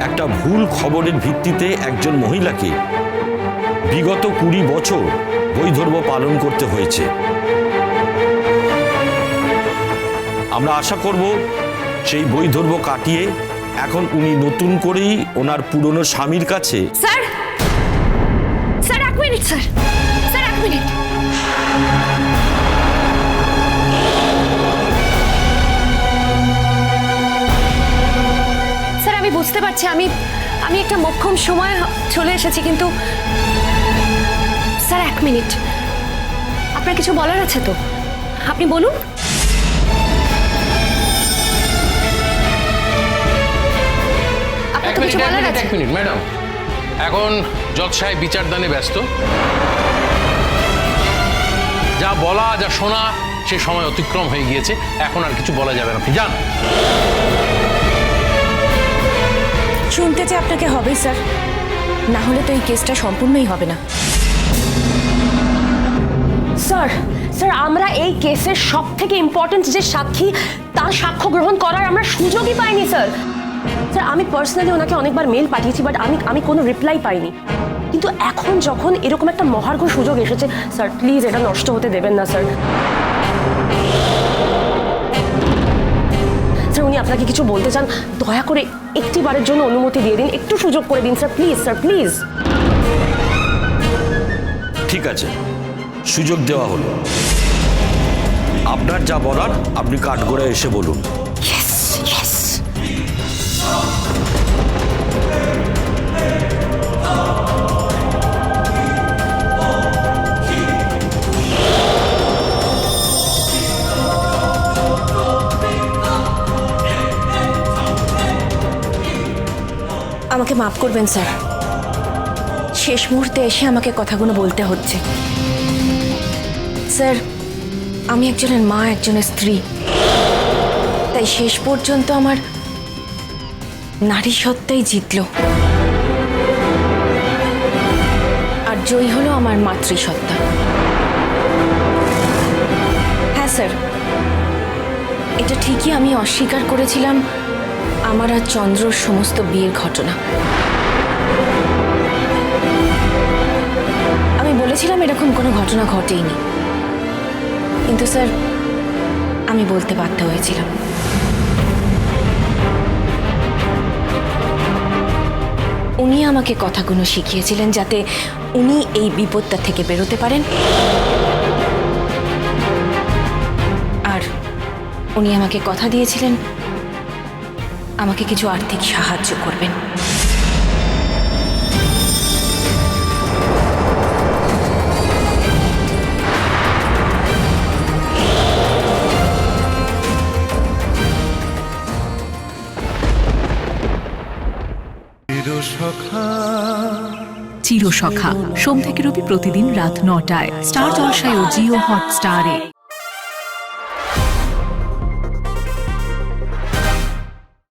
একটা ভুল খবরের ভিত্তিতে একজন মহিলাকে বিগত কুড়ি বছর বৈধর্ম পালন করতে হয়েছে। আমরা আশা করব সেই বৈধর্ম কাটিয়ে এখন উনি নতুন করেই ওনার পুরনো স্বামীর কাছে স্যার! স্যার, এক মিনিট, স্যার। আমি আমি আমি একটা মক্ষম সময় চলে এসেছি কিন্তু স্যার এক মিনিট। আপনার কিছু বলার আছে তো? আপনি বলুন। এক মিনিট আছে। এক মিনিট ম্যাডাম। এখন জজ সাহেব বিচারদানে ব্যস্ত। যা বলা যা শোনা সে সময় অতিক্রম হয়ে গিয়েছে। এখন আর কিছু বলা যাবে না। আপনি যান। শুনতে চাই আপনাকে হবেই স্যার। না হলে তো এই কেসটা সম্পূর্ণই হবে না। স্যার স্যার, আমরা এই কেসের সব থেকে ইম্পর্টেন্ট যে সাক্ষী, তার সাক্ষ্য গ্রহণ করার আমরা সুযোগই পাইনি, স্যার। স্যার, আমি পার্সোনালি ওনাকে অনেকবার মেল পাঠিয়েছি বাট আমি আমি কোনো রিপ্লাই পাইনি। কিন্তু এখন যখন এরকম একটা মহার্ঘ সুযোগ এসেছে, স্যার প্লিজ এটা নষ্ট হতে দেবেন না, স্যার। আপনাকে কিছু বলতে চান দয়া করে একটি বারের জন্য অনুমতি দিয়ে দিন। একটু সুযোগ করে দিন স্যার প্লিজ স্যার প্লিজ। ঠিক আছে। সুযোগ দেওয়া হলো। আপনার যা বলার আপনি কাঠগোড়ায় এসে বলুন। ইয়েস আমাকে মাফ করবেন, স্যার। শেষ মুহূর্তে এসে আমাকে কথাগুলো বলতে হচ্ছে। স্যার, আমি একজনের মা, একজনের স্ত্রী। তাই শেষ পর্যন্ত আমার নারী সত্তাই জিতল। আর জয়ী হলো আমার মাতৃসত্তা হ্যাঁ স্যার। এটা ঠিকই আমি অস্বীকার করেছিলাম আমার আর চন্দ্রর সমস্ত বিয়ের ঘটনা। আমি বলেছিলাম এরকম কোনো ঘটনা ঘটেইনি। কিন্তু স্যার, আমি বলতে বাধ্য হয়েছিলাম। উনি আমাকে কথাগুলো শিখিয়েছিলেন যাতে উনি এই বিপদটা থেকে বেরোতে পারেন। আর উনি আমাকে কথা দিয়েছিলেন আমাকে কিছু আর্থিক সাহায্য করবেন। চিরসখা। সোম থেকে রবি প্রতিদিন রাত নটায়। স্টার জলসায় ও জিও হটস্টারে।